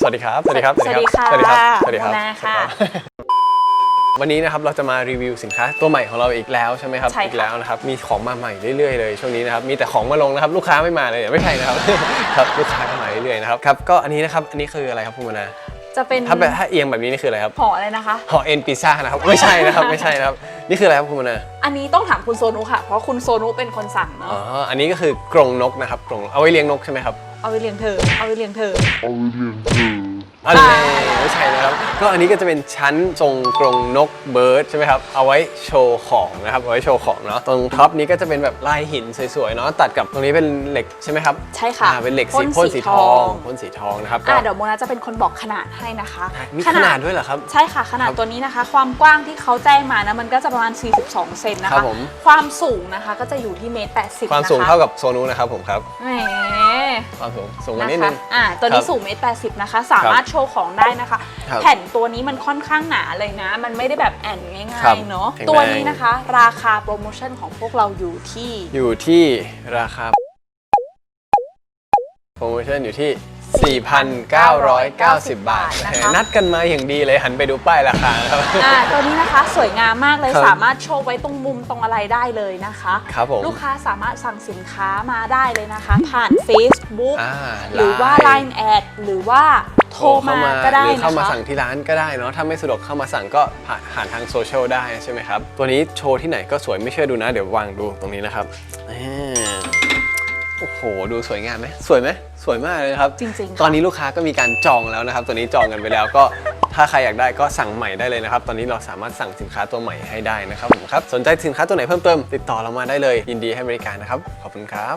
สวัสดีครับ สวัสดีครับ สวัสดีค่ะสวัสดีครับ สวัสดีครับโมนาค่ะ วันนี้นะครับเราจะมารีวิวสินค้าตัวใหม่ของเราอีกแล้วใช่ไหมครับ ใช่ค่ะ อีกแล้วนะครับ มีของมาใหม่เรื่อยๆเลยช่วงนี้นะครับ มีแต่ของมาลงนะครับ ลูกค้าไม่มาเลยไม่ใช่นะครับ ครับ ลูกค้าก็มาเรื่อยๆนะครับ ครับ ก็อันนี้นะครับ อันนี้คืออะไรครับคุณมนาจะเป็นถ้าแบบถ้าเอียงแบบนี้นี่คืออะไรครับห่ออะไรนะคะห่อเอ็นพิซซ่านะครับ ไม่ใช่นะครับ ไม่ใช่นะครับ นี่คืออะไรครับคุณมนาอันนี้ต้องถามคุณโซนุค่ะ เพราะคุณโซนุเป็นคนสั่งเนาะอ๋ออันนี้ก็คือกรงนกนะครับ กรง เอาไว้เลี้ยงนกใช่ไหมครับ เอาไปเลี้ยงเธอ เอาไปเลี้ยงเธออะไรไม่ใช่นะครับ ก็อันนี้ก็จะเป็นชั้นทรงกรงนกเบิร์ดใช่ไหมครับ เอาไว้โชว์ของนะครับ เอาไว้โชว์ของเนาะ ตรงท็อปนี้ก็จะเป็นแบบลายหินสวยๆเนาะ ตัดกับตรงนี้เป็นเหล็กใช่ไหมครับใช่ค่ะอ่าเป็นเหล็กสีพ่นพ่นสีสีททออง งพ่นสีทองนะครับก็อ่าเดี๋ยวโมนาจะเป็นคนบอกขนาดให้นะคะ มีขนาดด้วยเหรอครับ ใช่ค่ะขนาดครับตัวนี้นะคะ ความกว้างที่เขาแจ้งมานะมันก็จะประมาณ 42 เซนนะครัคะบผม ความสูงนะคะก็จะอยู่ที่เมตร80ความสูงเท่ากับโซนูนะครับผมครับ แหม ความสูงสูงกว่านะนิดคะนึงอ่าตัวนี้ครับสูงเมตร80นะคะ สามารถโชว์ของได้นะคะครับแผ่นตัวนี้มันค่อนข้างหนาเลยนะ มันไม่ได้แบบแอนง่าครับยๆเนาะแข็งแรงตัวนี้นะคะ ราคาโปรโมชั่นของพวกเราอยู่ที่ อยู่ที่ราคาโปรโมชั่นอยู่ที่ 4,990 บาทนะคะ นัดกันมาอย่างดีเลยหันไปดูป้ายราคานะครับ อ่าตัวนี้นะคะสวยงามมากเลยครับสามารถโชว์ไว้ตรงมุมตรงอะไรได้เลยนะคะครับผมลูกค้าสามารถสั่งสินค้ามาได้เลยนะคะ ผ่าน Facebook อ่าหรือว่าไลน์ Line แอดหรือว่าโทรมาก็ได้หรือนะเข้ามาคะสั่งที่ร้านก็ได้เนาะถ้าไม่สะดวกเข้ามาสั่งก็ผ่านผ่านทางโซเชียลได้ใช่ไหมครับ ตัวนี้โชว์ที่ไหนก็สวยไม่เชื่อดูนะ เดี๋ยววางดูตรงนี้นะครับอ่า โอ้โห ดูสวยงามไหมสวยไหมสวยมากเลยครับ จริงๆค่ะตอนนี้ลูกค้าก็มีการจองแล้วนะครับ ตัวนี้จองกันไปแล้วก็ถ้าใครอยากได้ก็สั่งใหม่ได้เลยนะครับ ตอนนี้เราสามารถสั่งสินค้าตัวใหม่ให้ได้นะครับผมครับ สนใจสินค้าตัวไหนเพิ่มเติม ติดต่อเรามาได้เลย ยินดีให้บริการนะครับ ขอบคุณครับ